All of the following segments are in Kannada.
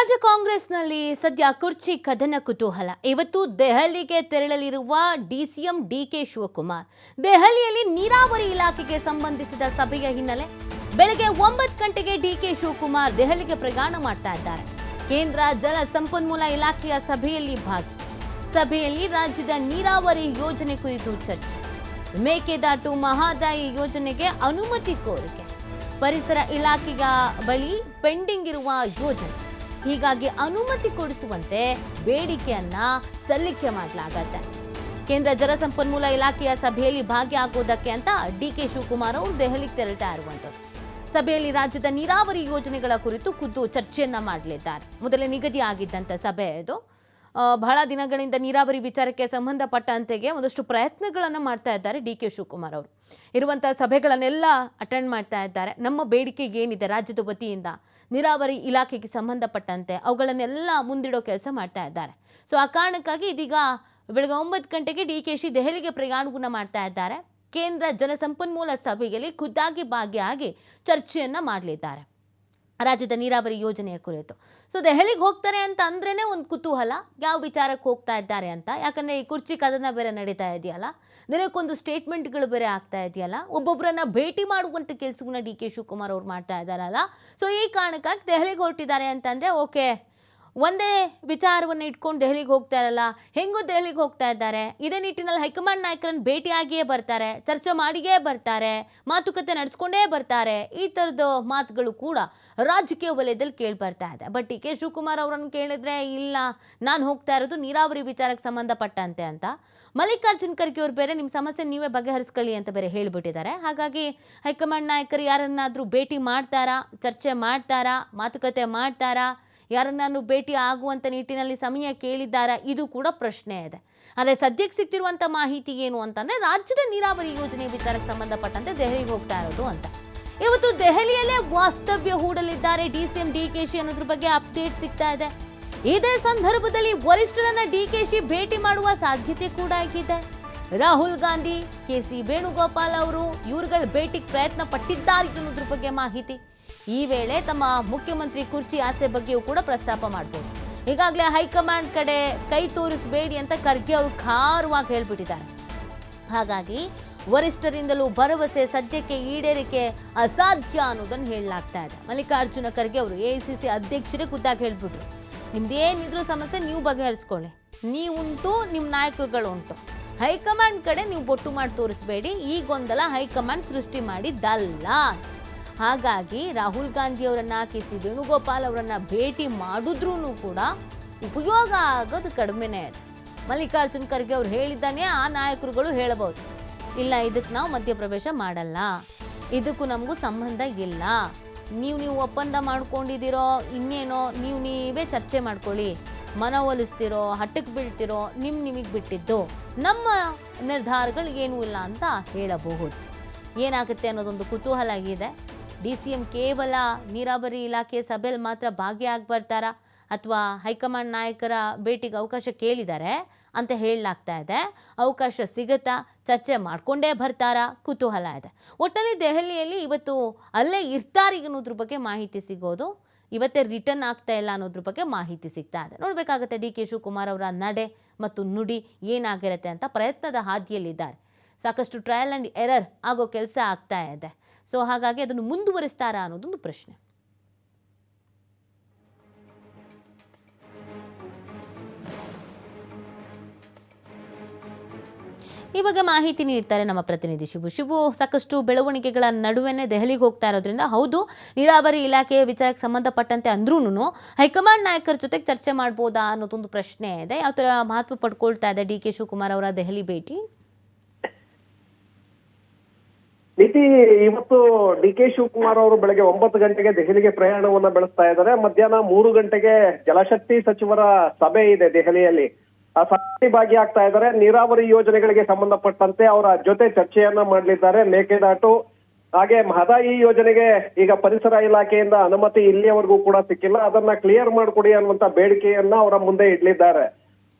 ರಾಜ್ಯ ಕಾಂಗ್ರೆಸ್ನಲ್ಲಿ ಸದ್ಯ ಕುರ್ಚಿ ಕದನ ಕುತೂಹಲ. ಇವತ್ತು ದೆಹಲಿಗೆ ತೆರಳಲಿರುವ ಡಿಸಿಎಂ ಡಿಕೆ ಶಿವಕುಮಾರ್. ದೆಹಲಿಯಲ್ಲಿ ನೀರಾವರಿ ಇಲಾಖೆಗೆ ಸಂಬಂಧಿಸಿದ ಸಭೆಯ ಹಿನ್ನೆಲೆ ಬೆಳಗ್ಗೆ ಒಂಬತ್ತು ಗಂಟೆಗೆ ಡಿಕೆ ಶಿವಕುಮಾರ್ ದೆಹಲಿಗೆ ಪ್ರಯಾಣ ಮಾಡ್ತಾ ಇದ್ದಾರೆ. ಕೇಂದ್ರ ಜಲ ಸಂಪನ್ಮೂಲ ಇಲಾಖೆಯ ಸಭೆಯಲ್ಲಿ ಭಾಗಿ. ಸಭೆಯಲ್ಲಿ ರಾಜ್ಯದ ನೀರಾವರಿ ಯೋಜನೆ ಕುರಿತು ಚರ್ಚೆ. ಮೇಕೆದಾಟು ಮಹಾದಾಯಿ ಯೋಜನೆಗೆ ಅನುಮತಿ ಕೋರಿಕೆ. ಪರಿಸರ ಇಲಾಖೆಯ ಬಳಿ ಪೆಂಡಿಂಗ್ ಇರುವ ಯೋಜನೆ. ಹೀಗಾಗಿ ಅನುಮತಿ ಕೊಡಿಸುವಂತೆ ಬೇಡಿಕೆಯನ್ನ ಸಲ್ಲಿಕೆ ಮಾಡಲಾಗತ್ತೆ. ಕೇಂದ್ರ ಜಲಸಂಪನ್ಮೂಲ ಇಲಾಖೆಯ ಸಭೆಯಲ್ಲಿ ಭಾಗಿಯಾಗುವುದಕ್ಕೆ ಅಂತ ಡಿ ಕೆ ಶಿವಕುಮಾರ್ ಅವರು ದೆಹಲಿಗೆ ತೆರಳ್ತಾ ಇರುವಂಥದ್ದು ಸಭೆಯಲ್ಲಿ ರಾಜ್ಯದ ನೀರಾವರಿ ಯೋಜನೆಗಳ ಕುರಿತು ಖುದ್ದು ಚರ್ಚೆಯನ್ನ ಮಾಡಲಿದ್ದಾರೆ. ಮೊದಲೇ ನಿಗದಿ ಆಗಿದ್ದಂಥ ಸಭೆ ಆ, ಬಹಳ ದಿನಗಳಿಂದ ನೀರಾವರಿ ವಿಚಾರಕ್ಕೆ ಸಂಬಂಧಪಟ್ಟಂತೆಗೆ ಒಂದಷ್ಟು ಪ್ರಯತ್ನಗಳನ್ನು ಮಾಡ್ತಾ ಇದ್ದಾರೆ ಡಿ ಕೆ ಶಿವಕುಮಾರ್ ಅವರು. ಇರುವಂಥ ಸಭೆಗಳನ್ನೆಲ್ಲ ಅಟೆಂಡ್ ಮಾಡ್ತಾ ಇದ್ದಾರೆ. ನಮ್ಮ ಬೇಡಿಕೆ ಏನಿದೆ? ರಾಜ್ಯದ ವತಿಯಿಂದ ನೀರಾವರಿ ಇಲಾಖೆಗೆ ಸಂಬಂಧಪಟ್ಟಂತೆ ಅವುಗಳನ್ನೆಲ್ಲ ಮುಂದಿಡೋ ಕೆಲಸ ಮಾಡ್ತಾ ಇದ್ದಾರೆ. ಸೊ ಆ ಕಾರಣಕ್ಕಾಗಿ ಇದೀಗ ಬೆಳಗ್ಗೆ ಒಂಬತ್ತು ಗಂಟೆಗೆ ಡಿ ಕೆ ಶಿ ದೆಹಲಿಗೆ ಪ್ರಯಾಣವನ್ನು ಮಾಡ್ತಾ ಇದ್ದಾರೆ. ಕೇಂದ್ರ ಜಲಸಂಪನ್ಮೂಲ ಸಭೆಯಲ್ಲಿ ಖುದ್ದಾಗಿ ಭಾಗಿಯಾಗಿ ಚರ್ಚೆಯನ್ನು ಮಾಡಲಿದ್ದಾರೆ. ರಾಜ್ಯದ ನೀರಾವರಿ ಯೋಜನೆಯ ಕುರಿತು. ಸೊ ದೆಹಲಿಗೆ ಹೋಗ್ತಾರೆ ಅಂತ ಅಂದ್ರೇ ಒಂದು ಕುತೂಹಲ. ಯಾವ ವಿಚಾರಕ್ಕೆ ಹೋಗ್ತಾ ಇದ್ದಾರೆ ಅಂತ. ಯಾಕಂದರೆ ಈ ಕುರ್ಚಿ ಕದನ ಬೇರೆ ನಡೀತಾ ಇದೆಯಲ್ಲ. ದಿನಕ್ಕೊಂದು ಸ್ಟೇಟ್ಮೆಂಟ್ಗಳು ಬೇರೆ ಆಗ್ತಾ ಇದೆಯಲ್ಲ. ಒಬ್ಬೊಬ್ಬರನ್ನ ಭೇಟಿ ಮಾಡುವಂಥ ಕೆಲಸವನ್ನ ಡಿ ಕೆ ಶಿವಕುಮಾರ್ ಅವ್ರು ಮಾಡ್ತಾ ಇದ್ದಾರಲ್ಲ. ಸೊ ಈ ಕಾರಣಕ್ಕಾಗಿ ದೆಹಲಿಗೆ ಹೊರಟಿದ್ದಾರೆ ಅಂತಂದರೆ, ಓಕೆ ಒಂದೇ ವಿಚಾರವನ್ನು ಇಟ್ಕೊಂಡು ದೆಹಲಿಗೆ ಹೋಗ್ತಾ ಇರಲ್ಲ, ಹೆಂಗೂ ದೆಹಲಿಗೆ ಹೋಗ್ತಾ ಇದ್ದಾರೆ. ಇದೇ ನಿಟ್ಟಿನಲ್ಲಿ ಹೈಕಮಾಂಡ್ ನಾಯಕರನ್ನು ಭೇಟಿಯಾಗಿಯೇ ಬರ್ತಾರೆ, ಚರ್ಚೆ ಮಾಡಿಯೇ ಬರ್ತಾರೆ, ಮಾತುಕತೆ ನಡೆಸ್ಕೊಂಡೇ ಬರ್ತಾರೆ. ಈ ಥರದ ಮಾತುಗಳು ಕೂಡ ರಾಜಕೀಯ ವಲಯದಲ್ಲಿ ಕೇಳಿ ಬರ್ತಾ ಇದೆ. ಬಟ್ ಡಿ ಕೆ ಶಿವಕುಮಾರ್ ಅವರನ್ನು ಕೇಳಿದ್ರೆ, ಇಲ್ಲ, ನಾನು ಹೋಗ್ತಾ ಇರೋದು ನೀರಾವರಿ ವಿಚಾರಕ್ಕೆ ಸಂಬಂಧಪಟ್ಟಂತೆ ಅಂತ. ಮಲ್ಲಿಕಾರ್ಜುನ್ ಖರ್ಗೆ ಅವರು ಬೇರೆ ನಿಮ್ಮ ಸಮಸ್ಯೆ ನೀವೇ ಬಗೆಹರಿಸ್ಕೊಳ್ಳಿ ಅಂತ ಬೇರೆ ಹೇಳಿಬಿಟ್ಟಿದ್ದಾರೆ. ಹಾಗಾಗಿ ಹೈಕಮಾಂಡ್ ನಾಯಕರು ಯಾರನ್ನಾದರೂ ಭೇಟಿ ಮಾಡ್ತಾರಾ, ಚರ್ಚೆ ಮಾಡ್ತಾರಾ, ಮಾತುಕತೆ ಮಾಡ್ತಾರಾ ಯಾರನ್ನಾನು ಭೇಟಿ ಆಗುವಂಥ ನಿಟ್ಟಿನಲ್ಲಿ ಸಮಯ ಕೇಳಿದ್ದಾರೆ? ಇದು ಕೂಡ ಪ್ರಶ್ನೆ ಇದೆ. ಆದರೆ ಸದ್ಯಕ್ಕೆ ಸಿಗ್ತಿರುವಂಥ ಮಾಹಿತಿ ಏನು ಅಂತಂದ್ರೆ, ರಾಜ್ಯದ ನೀರಾವರಿ ಯೋಜನೆ ವಿಚಾರಕ್ಕೆ ಸಂಬಂಧಪಟ್ಟಂತೆ ದೆಹಲಿಗೆ ಹೋಗ್ತಾ ಇರೋದು ಅಂತ. ಇವತ್ತು ದೆಹಲಿಯಲ್ಲೇ ವಾಸ್ತವ್ಯ ಹೂಡಲಿದ್ದಾರೆ. D C M, D K Shi ಅನ್ನೋದ್ರ ಬಗ್ಗೆ ಅಪ್ಡೇಟ್ ಸಿಗ್ತಾ ಇದೆ. ಇದೇ ಸಂದರ್ಭದಲ್ಲಿ ವರಿಷ್ಠರನ್ನ ಡಿ ಕೆ ಶಿ ಭೇಟಿ ಮಾಡುವ ಸಾಧ್ಯತೆ ಕೂಡ ಆಗಿದೆ. ರಾಹುಲ್ ಗಾಂಧಿ, ಕೆ ಸಿ ವೇಣುಗೋಪಾಲ್ ಅವರು ಇವ್ರುಗಳ ಭೇಟಿಗೆ ಪ್ರಯತ್ನ ಪಟ್ಟಿದ್ದಾರೆ ಅನ್ನೋದ್ರ ಬಗ್ಗೆ ಮಾಹಿತಿ. ಈ ವೇಳೆ ತಮ್ಮ ಮುಖ್ಯಮಂತ್ರಿ ಕುರ್ಚಿ ಆಸೆ ಬಗ್ಗೆಯೂ ಕೂಡ ಪ್ರಸ್ತಾಪ ಮಾಡ್ಬೋದು. ಈಗಾಗಲೇ ಹೈಕಮಾಂಡ್ ಕಡೆ ಕೈ ತೋರಿಸಬೇಡಿ ಅಂತ ಖರ್ಗೆ ಅವರು ಖಾರವಾಗಿ ಹೇಳ್ಬಿಟ್ಟಿದ್ದಾರೆ. ಹಾಗಾಗಿ ವರಿಷ್ಠರಿಂದಲೂ ಭರವಸೆ ಸದ್ಯಕ್ಕೆ ಈಡೇರಿಕೆ ಅಸಾಧ್ಯ ಅನ್ನೋದನ್ನು ಹೇಳಲಾಗ್ತಾ ಇದೆ. ಮಲ್ಲಿಕಾರ್ಜುನ ಖರ್ಗೆ ಅವರು ಎ ಸಿ ಸಿ ಅಧ್ಯಕ್ಷರೇ ಖುದ್ದಾಗಿ ಹೇಳ್ಬಿಟ್ರು. ನಿಮ್ದು ಏನಿದ್ರೂ ಸಮಸ್ಯೆ ನೀವು ಬಗೆಹರಿಸ್ಕೊಳ್ಳಿ. ನೀವುಂಟು ನಿಮ್ಮ ನಾಯಕರುಗಳು ಉಂಟು ಹೈಕಮಾಂಡ್ ಕಡೆ ನೀವು ಬೊಟ್ಟು ಮಾಡಿ ತೋರಿಸ್ಬೇಡಿ. ಈ ಗೊಂದಲ ಹೈಕಮಾಂಡ್ ಸೃಷ್ಟಿ ಮಾಡಿದ್ದಲ್ಲ ಹಾಗಾಗಿ ರಾಹುಲ್ ಗಾಂಧಿ ಅವರನ್ನ ಕೆ ಸಿ ವೇಣುಗೋಪಾಲ್ ಅವರನ್ನ ಭೇಟಿ ಮಾಡಿದ್ರೂ ಕೂಡ ಉಪಯೋಗ ಆಗೋದು ಕಡಿಮೆನೇ ಅದು. ಮಲ್ಲಿಕಾರ್ಜುನ್ ಖರ್ಗೆ ಅವ್ರು ಹೇಳಿದ್ದಾನೆ, ಆ ನಾಯಕರುಗಳು ಹೇಳಬಹುದು. ಇಲ್ಲ ಇದಕ್ಕೆ ನಾವು ಮಧ್ಯಪ್ರವೇಶ ಮಾಡಲ್ಲ. ಇದಕ್ಕೂ ನಮಗೂ ಸಂಬಂಧ ಇಲ್ಲ. ನೀವು ನೀವು ಒಪ್ಪಂದ ಮಾಡ್ಕೊಂಡಿದ್ದೀರೋ, ಇನ್ನೇನೋ, ನೀವು ನೀವೇ ಚರ್ಚೆ ಮಾಡ್ಕೊಳ್ಳಿ. ಮನವೊಲಿಸ್ತಿರೋ ಹಟ್ಟಕ್ಕೆ ಬೀಳ್ತಿರೋ ನಿಮ್ಮ ನಿಮಗೆ ಬಿಟ್ಟಿದ್ದು ನಮ್ಮ ನಿರ್ಧಾರಗಳು ಏನೂ ಇಲ್ಲ ಅಂತ ಹೇಳಬಹುದು. ಏನಾಗುತ್ತೆ ಅನ್ನೋದೊಂದು ಕುತೂಹಲ ಆಗಿದೆ ಡಿ ಸಿ ಎಂ ಕೇವಲ ನೀರಾವರಿ ಇಲಾಖೆ ಸಭೆಯಲ್ಲಿ ಮಾತ್ರ ಭಾಗಿಯಾಗಿ ಬರ್ತಾರಾ ಅಥವಾ ಹೈಕಮಾಂಡ್ ನಾಯಕರ ಭೇಟಿಗೆ ಅವಕಾಶ ಕೇಳಿದ್ದಾರೆ ಅಂತ ಹೇಳಲಾಗ್ತಾ ಇದೆ. ಅವಕಾಶ ಸಿಗುತ್ತಾ ಚರ್ಚೆ ಮಾಡ್ಕೊಂಡೇ ಬರ್ತಾರಾ? ಕುತೂಹಲ ಇದೆ. ಒಟ್ಟಲ್ಲಿ ದೆಹಲಿಯಲ್ಲಿ ಇವತ್ತು ಅಲ್ಲೇ ಇರ್ತಾರೆ ಅನ್ನೋದ್ರ ಬಗ್ಗೆ ಮಾಹಿತಿ ಸಿಗೋದು ಇವತ್ತೇ ರಿಟರ್ನ್ ಆಗ್ತಾ ಇಲ್ಲ ಅನ್ನೋದ್ರ ಬಗ್ಗೆ ಮಾಹಿತಿ ಸಿಗ್ತಾ ಇದೆ. ನೋಡಬೇಕಾಗುತ್ತೆ ಡಿ ಕೆ ಶಿವಕುಮಾರ್ ಅವರ ನಡೆ ಮತ್ತು ನುಡಿ ಏನಾಗಿರುತ್ತೆ ಅಂತ ಪ್ರಯತ್ನದ ಹಾದಿಯಲ್ಲಿದ್ದಾರೆ. ಸಾಕಷ್ಟು ಟ್ರಯಲ್ ಆ್ಯಂಡ್ ಎರರ್ ಆಗೋ ಕೆಲಸ ಆಗ್ತಾ ಇದೆ. ಸೊ ಹಾಗಾಗಿ ಅದನ್ನು ಮುಂದುವರಿಸ್ತಾರಾ ಅನ್ನೋದೊಂದು ಪ್ರಶ್ನೆ. ಈ ಬಗ್ಗೆ ಮಾಹಿತಿ ನೀಡ್ತಾರೆ ನಮ್ಮ ಪ್ರತಿನಿಧಿ ಶಿವು. ಶಿವು ಸಾಕಷ್ಟು ಬೆಳವಣಿಗೆಗಳ ನಡುವೆನೇ ದೆಹಲಿಗೆ ಹೋಗ್ತಾ ಇರೋದ್ರಿಂದ ಹೌದು, ನೀರಾವರಿ ಇಲಾಖೆಯ ವಿಚಾರಕ್ಕೆ ಸಂಬಂಧಪಟ್ಟಂತೆ ಅಂದ್ರೂ ಹೈಕಮಾಂಡ್ ನಾಯಕರ ಜೊತೆಗೆ ಚರ್ಚೆ ಮಾಡ್ಬೋದಾ ಅನ್ನೋದೊಂದು ಪ್ರಶ್ನೆ ಇದೆ. ಯಾವ ಥರ ಮಹತ್ವ ಪಡ್ಕೊಳ್ತಾ ಇದೆ ಡಿ ಕೆ ಶಿವಕುಮಾರ್ ಅವರ ದೆಹಲಿ ಭೇಟಿ? ನೀತಿ, ಇವತ್ತು ಡಿ ಕೆ ಶಿವಕುಮಾರ್ ಅವರು ಬೆಳಗ್ಗೆ ಒಂಬತ್ತು ಗಂಟೆಗೆ ದೆಹಲಿಗೆ ಪ್ರಯಾಣವನ್ನ ಬೆಳೆಸ್ತಾ ಇದ್ದಾರೆ. ಮಧ್ಯಾಹ್ನ ಮೂರು ಗಂಟೆಗೆ ಜಲಶಕ್ತಿ ಸಚಿವರ ಸಭೆ ಇದೆ ದೆಹಲಿಯಲ್ಲಿ. ಸಭೆಯಲ್ಲಿ ಭಾಗಿಯಾಗ್ತಾ ಇದ್ದಾರೆ. ನೀರಾವರಿ ಯೋಜನೆಗಳಿಗೆ ಸಂಬಂಧಪಟ್ಟಂತೆ ಅವರ ಜೊತೆ ಚರ್ಚೆಯನ್ನ ಮಾಡಲಿದ್ದಾರೆ ಮೇಕೆದಾಟು. ಹಾಗೆ ಮಹದಾಯಿ ಯೋಜನೆಗೆ ಈಗ ಪರಿಸರ ಇಲಾಖೆಯಿಂದ ಅನುಮತಿ ಇಲ್ಲಿಯವರೆಗೂ ಕೂಡ ಸಿಕ್ಕಿಲ್ಲ. ಅದನ್ನ ಕ್ಲಿಯರ್ ಮಾಡಿಕೊಡಿ ಅನ್ನುವಂತ ಬೇಡಿಕೆಯನ್ನ ಅವರ ಮುಂದೆ ಇಡ್ಲಿದ್ದಾರೆ.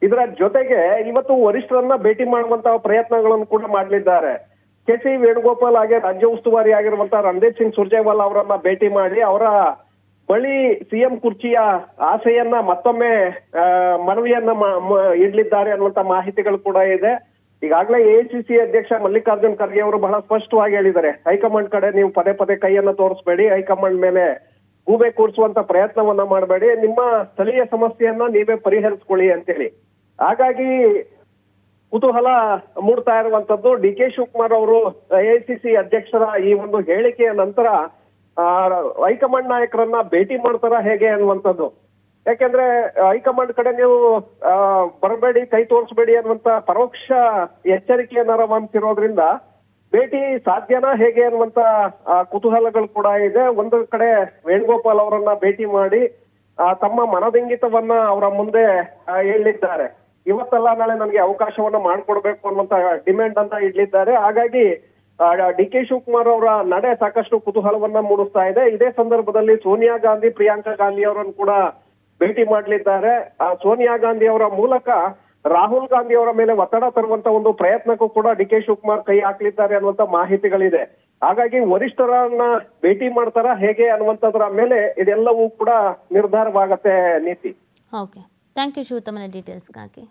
ಇದರ ಜೊತೆಗೆ ಇವತ್ತು ವರಿಷ್ಠರನ್ನ ಭೇಟಿ ಮಾಡುವಂತಹ ಪ್ರಯತ್ನಗಳನ್ನು ಕೂಡ ಮಾಡಲಿದ್ದಾರೆ. ಕೆ ಸಿ ವೇಣುಗೋಪಾಲ್ ಹಾಗೆ ರಾಜ್ಯ ಉಸ್ತುವಾರಿ ಆಗಿರುವಂತಹ ರಣದೀಪ್ ಸಿಂಗ್ ಸುರ್ಜೇವಾಲ್ ಅವರನ್ನ ಭೇಟಿ ಮಾಡಿ ಅವರ ಬಳಿ ಸಿಎಂ ಕುರ್ಚಿಯ ಆಸೆಯನ್ನ ಮತ್ತೊಮ್ಮೆ ಮನವಿಯನ್ನ ಇಡ್ಲಿದ್ದಾರೆ ಅನ್ನುವಂತ ಮಾಹಿತಿಗಳು ಕೂಡ ಇದೆ. ಈಗಾಗಲೇ ಎಐಸಿಸಿ ಅಧ್ಯಕ್ಷ ಮಲ್ಲಿಕಾರ್ಜುನ್ ಖರ್ಗೆ ಅವರು ಬಹಳ ಸ್ಪಷ್ಟವಾಗಿ ಹೇಳಿದ್ದಾರೆ. ಹೈಕಮಾಂಡ್ ಕಡೆ ನೀವು ಪದೇ ಪದೇ ಕೈಯನ್ನ ತೋರಿಸಬೇಡಿ, ಹೈಕಮಾಂಡ್ ಮೇಲೆ ಗೂಬೆ ಕೂರಿಸುವಂತ ಪ್ರಯತ್ನವನ್ನ ಮಾಡಬೇಡಿ, ನಿಮ್ಮ ಸ್ಥಳೀಯ ಸಮಸ್ಯೆಯನ್ನ ನೀವೇ ಪರಿಹರಿಸ್ಕೊಳ್ಳಿ ಅಂತೇಳಿ. ಹಾಗಾಗಿ ಕುತೂಹಲ ಮೂಡ್ತಾ ಇರುವಂತದ್ದು ಡಿ ಕೆ ಶಿವಕುಮಾರ್ ಅವರು ಎಐಸಿಸಿ ಅಧ್ಯಕ್ಷರ ಈ ಒಂದು ಹೇಳಿಕೆಯ ನಂತರ ಹೈಕಮಾಂಡ್ ನಾಯಕರನ್ನ ಭೇಟಿ ಮಾಡ್ತಾರ ಹೇಗೆ ಅನ್ನುವಂಥದ್ದು. ಯಾಕೆಂದ್ರೆ ಹೈಕಮಾಂಡ್ ಕಡೆ ನೀವು ಬರಬೇಡಿ, ಕೈ ತೋರಿಸ್ಬೇಡಿ ಅನ್ನುವಂತ ಪರೋಕ್ಷ ಎಚ್ಚರಿಕೆಯನ್ನ ರವಾನಿಸಿರೋದ್ರಿಂದ ಭೇಟಿ ಸಾಧ್ಯನಾ ಹೇಗೆ ಅನ್ನುವಂತ ಕುತೂಹಲಗಳು ಕೂಡ ಇದೆ. ಒಂದು ಕಡೆ ವೇಣುಗೋಪಾಲ್ ಅವರನ್ನ ಭೇಟಿ ಮಾಡಿ ತಮ್ಮ ಮನದಿಂಗಿತವನ್ನ ಅವರ ಮುಂದೆ ಹೇಳಿದ್ದಾರೆ. ಇವತ್ತಲ್ಲ ನಾಳೆ ನನಗೆ ಅವಕಾಶವನ್ನ ಮಾಡ್ಕೊಡ್ಬೇಕು ಅನ್ನುವಂತ ಡಿಮ್ಯಾಂಡ್ ಅಂತ ಇಡ್ಲಿದ್ದಾರೆ. ಹಾಗಾಗಿ ಡಿ ಕೆ ಶಿವಕುಮಾರ್ ಅವರ ನಡೆ ಸಾಕಷ್ಟು ಕುತೂಹಲವನ್ನ ಮೂಡಿಸ್ತಾ ಇದೆ. ಇದೇ ಸಂದರ್ಭದಲ್ಲಿ ಸೋನಿಯಾ ಗಾಂಧಿ, ಪ್ರಿಯಾಂಕಾ ಗಾಂಧಿ ಅವರನ್ನು ಕೂಡ ಭೇಟಿ ಮಾಡಲಿದ್ದಾರೆ. ಆ ಸೋನಿಯಾ ಗಾಂಧಿ ಅವರ ಮೂಲಕ ರಾಹುಲ್ ಗಾಂಧಿ ಅವರ ಮೇಲೆ ಒತ್ತಡ ತರುವಂತ ಒಂದು ಪ್ರಯತ್ನಕ್ಕೂ ಕೂಡ ಡಿ ಕೆ ಶಿವಕುಮಾರ್ ಕೈ ಹಾಕಲಿದ್ದಾರೆ ಅನ್ನುವಂತ ಮಾಹಿತಿಗಳಿದೆ. ಹಾಗಾಗಿ ವರಿಷ್ಠರನ್ನ ಭೇಟಿ ಮಾಡ್ತಾರ, ಹೇಗೆ ಅನ್ನುವಂಥದ್ರ ಮೇಲೆ ಇದೆಲ್ಲವೂ ಕೂಡ ನಿರ್ಧಾರವಾಗತ್ತೆ ನೀತಿ. ಓಕೆ ಥ್ಯಾಂಕ್ ಯು ಶಿವತಮನ ಡೀಟೇಲ್ಸ್ಗಾಗಿ